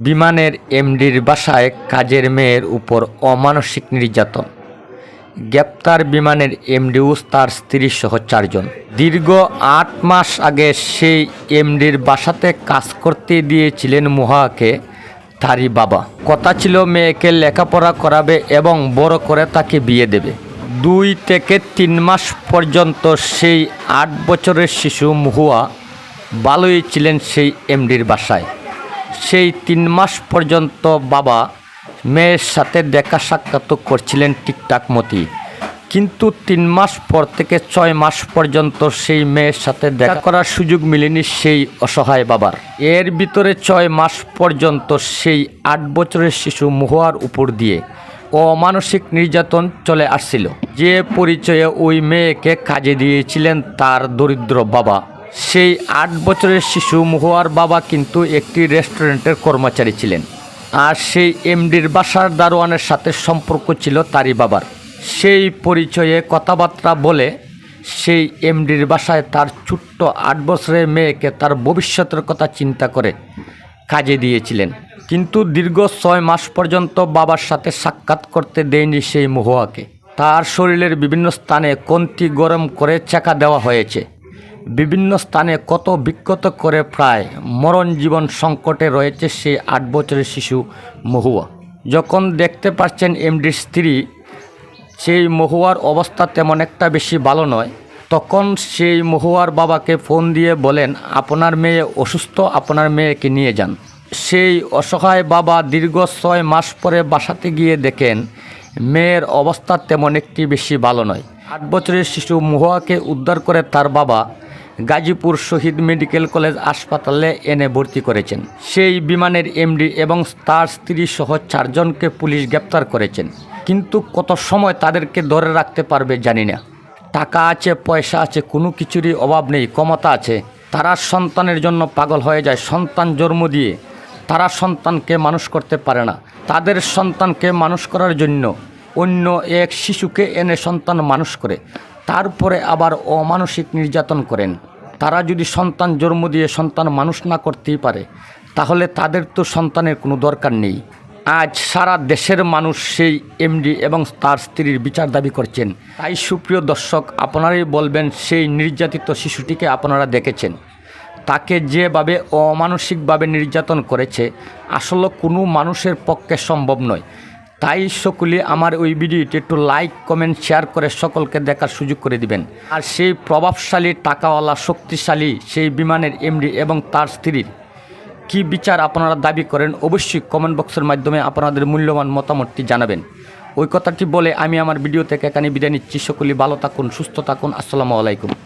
বিমানের এমডির বাসায় কাজের মেয়ের উপর অমানসিক নির্যাতন। গ্রেপ্তার বিমানের এমডি ও তার স্ত্রী সহ চারজন। দীর্ঘ আট মাস আগে সেই এমডির বাসাতে কাজ করতে দিয়েছিলেন মুহাকে তারই বাবা। কথা ছিল, মেয়েকে লেখাপড়া করাবে এবং বড় করে তাকে বিয়ে দেবে। দুই থেকে তিন মাস পর্যন্ত সেই আট বছরের শিশু মুহুয়া ভালোই ছিলেন সেই এমডির বাসায়। সেই তিন মাস পর্যন্ত বাবা মেয়ের সাথে দেখা সাক্ষাৎ করছিলেন ঠিকঠাক মতি। কিন্তু তিন মাস পর থেকে ছয় মাস পর্যন্ত সেই মেয়ের সাথে দেখা করার সুযোগ মিলেনি সেই অসহায় বাবার। এর ভিতরে ছয় মাস পর্যন্ত সেই আট বছরের শিশু মহুয়ার উপর দিয়ে অমানসিক নির্যাতন চলে আসছিল। যে পরিচয়ে ওই মেয়েকে কাজে দিয়েছিলেন তার দরিদ্র বাবা। সেই আট বছরের শিশু মহুয়ার বাবা কিন্তু একটি রেস্টুরেন্টের কর্মচারী ছিলেন। আর সেই এমডির বাসার দারোয়ানের সাথে সম্পর্ক ছিল তারই বাবার। সেই পরিচয়ে কথাবার্তা বলে সেই এমডির বাসায় তার ছোট্ট আট বছরের মেয়েকে তার ভবিষ্যতের কথা চিন্তা করে কাজে দিয়েছিলেন। কিন্তু দীর্ঘ ছয় মাস পর্যন্ত বাবার সাথে সাক্ষাৎ করতে দেয়নি সেই মহুয়াকে। তার শরীরের বিভিন্ন স্থানে কন্তি গরম করে চেকা দেওয়া হয়েছে। বিভিন্ন স্থানে কত বিক্ষত করে প্রায় মরণ জীবন সংকটে রয়েছে সেই আট বছরের শিশু মহুয়া। যখন দেখতে পাচ্ছেন এমডির স্ত্রী, সেই মহুয়ার অবস্থা তেমন একটা বেশি ভালো নয়। তখন সেই মহুয়ার বাবাকে ফোন দিয়ে বলেন, আপনার মেয়ে অসুস্থ, আপনার মেয়েকে নিয়ে যান। সেই অসহায় বাবা দীর্ঘ ছয় মাস পরে বাসাতে গিয়ে দেখেন, মেয়ের অবস্থা তেমন একটি বেশি ভালো নয়। আট বছরের শিশু মহুয়াকে উদ্ধার করে তার বাবা গাজীপুর শহীদ মেডিকেল কলেজ হাসপাতালে এনে ভর্তি করেছেন। সেই বিমানের এমডি এবং তার স্ত্রী সহ চারজনকে পুলিশ গ্রেপ্তার করেছেন। কিন্তু কত সময় তাদেরকে ধরে রাখতে পারবে জানি না। টাকা আছে, পয়সা আছে, কোনো কিছুরই অভাব নেই, ক্ষমতা আছে। তারা সন্তানের জন্য পাগল হয়ে যায়, সন্তান জন্ম দিয়ে। তারা সন্তানকে মানুষ করতে পারে না। তাদের সন্তানকে মানুষ করার জন্য অন্য এক শিশুকে এনে সন্তান মানুষ করে। তারপরে আবার অমানসিক নির্যাতন করেন। তারা যদি সন্তান জন্ম দিয়ে সন্তান মানুষ না করতেই পারে, তাহলে তাদের তো সন্তানের কোনো দরকার নেই। আজ সারা দেশের মানুষ সেই এমডি এবং তার স্ত্রীর বিচার দাবি করছেন। তাই সুপ্রিয় দর্শক, আপনারাই বলবেন সেই নির্যাতিত শিশুটিকে আপনারা দেখেছেন। তাকে যেভাবে অমানসিকভাবে নির্যাতন করেছে, আসলে কোনো মানুষের পক্ষে সম্ভব নয়। তাই সকলে আমার ওই ভিডিওটি একটু লাইক কমেন্ট শেয়ার করে সকলকে দেখার সুযোগ করে দিবেন। আর সেই প্রভাবশালী, টাকাওয়ালা, শক্তিশালী সেই বিমানের এমডি এবং তার স্ত্রীর কি বিচার আপনারা দাবি করেন অবশ্যই কমেন্ট বক্সের মাধ্যমে আপনাদের মূল্যবান মতামতটি জানাবেন। ওই কথাটি বলে আমি আমার ভিডিও থেকে এখানে বিদায় নিচ্ছি। সকলে ভালো থাকুন, সুস্থ থাকুন। আসসালামু আলাইকুম।